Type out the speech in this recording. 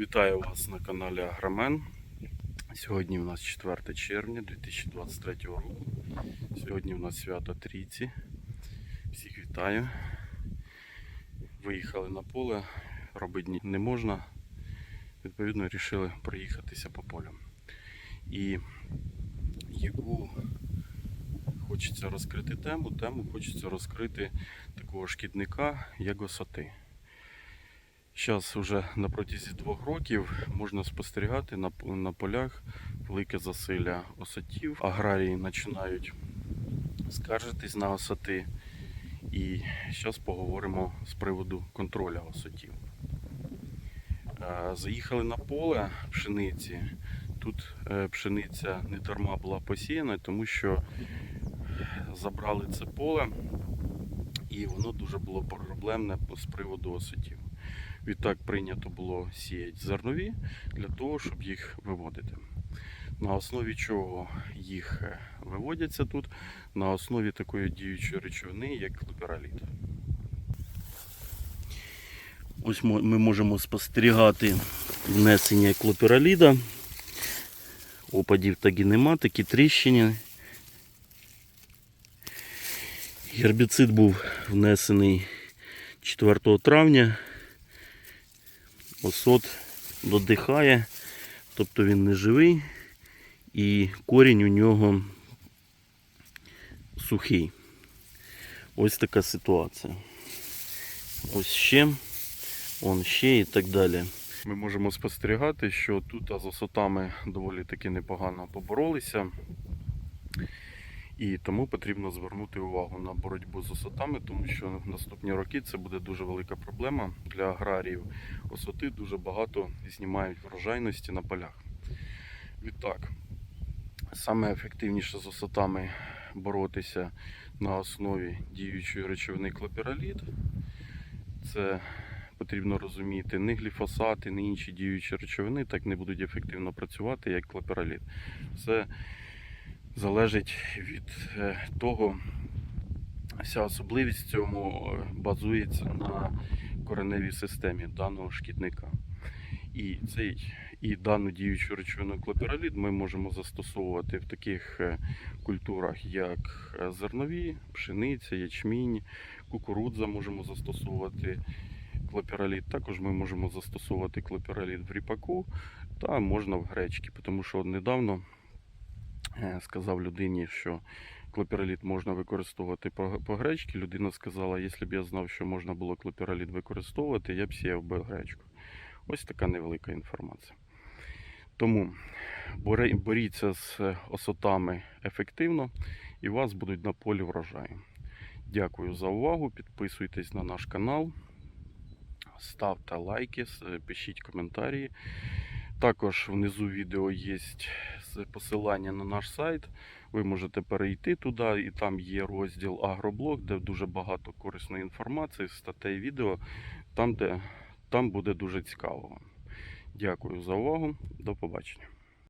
Вітаю вас на каналі Агромен. Сьогодні у нас 4 червня 2023 року. Сьогодні у нас свято Трійці. Всіх вітаю. Виїхали на поле, робити не можна. Відповідно, вирішили проїхатися по полю. І яку хочеться розкрити тему, тему хочеться розкрити такого шкідника, як осоти. Зараз вже на протязі двох років можна спостерігати на, на полях велике засилля осотів. Аграрії починають скаржитись на осоти. І зараз поговоримо з приводу контролю осотів. Е, Заїхали на поле пшениці. Тут е, пшениця не дарма була посіяна, тому що забрали це поле і воно дуже було проблемне з приводу осотів. Відтак прийнято було сіяти зернові для того, щоб їх виводити. На основі чого їх е, виводяться тут? На основі такої діючої речовини, як клопераліт. Ось ми можемо спостерігати внесення клопераліда. Опадів так і нема, такі тріщини. Гербіцид був внесений 4 травня. Осот додихає, тобто він не живий і корінь у нього сухий. Ось така ситуація. Ось ще, он ще і так далі. Ми можемо спостерігати, що тут з осотами доволі таки непогано поборолися. І тому потрібно звернути увагу на боротьбу з осотами, тому що в наступні роки це буде дуже велика проблема для аграріїв. Осоти дуже багато знімають врожайності на полях. Відтак, саме ефективніше з осотами боротися на основі діючої речовини клопераліт. Це потрібно розуміти, не гліфосати, не інші діючі речовини так не будуть ефективно працювати, як клопераліт. Це залежить від е, того, вся особливість цьому е, базується на кореневій системі даного шкідника. І цей і дану діючу речовину клопералід ми можемо застосовувати в таких е, культурах, як зернові, пшениця, ячмінь, кукурудза можемо застосовувати клопералід. Також ми можемо застосовувати клопералід в ріпаку та можна в гречці, тому що недавно сказав людині, що клопераліт можна використовувати по, гречці. Людина сказала, якщо б я знав, що можна було клопераліт використовувати, я б сіяв би гречку. Ось така невелика інформація. Тому боріться з е, осотами ефективно і вас будуть на полі врожаї. Дякую за увагу. Підписуйтесь на наш канал, ставте лайки, е, пишіть коментарі. Також внизу відео є посилання на наш сайт. Ви можете перейти туди, і там є розділ Агроблог, де дуже багато корисної інформації, статей відео, там, де, там буде дуже цікаво. Дякую за увагу. До побачення.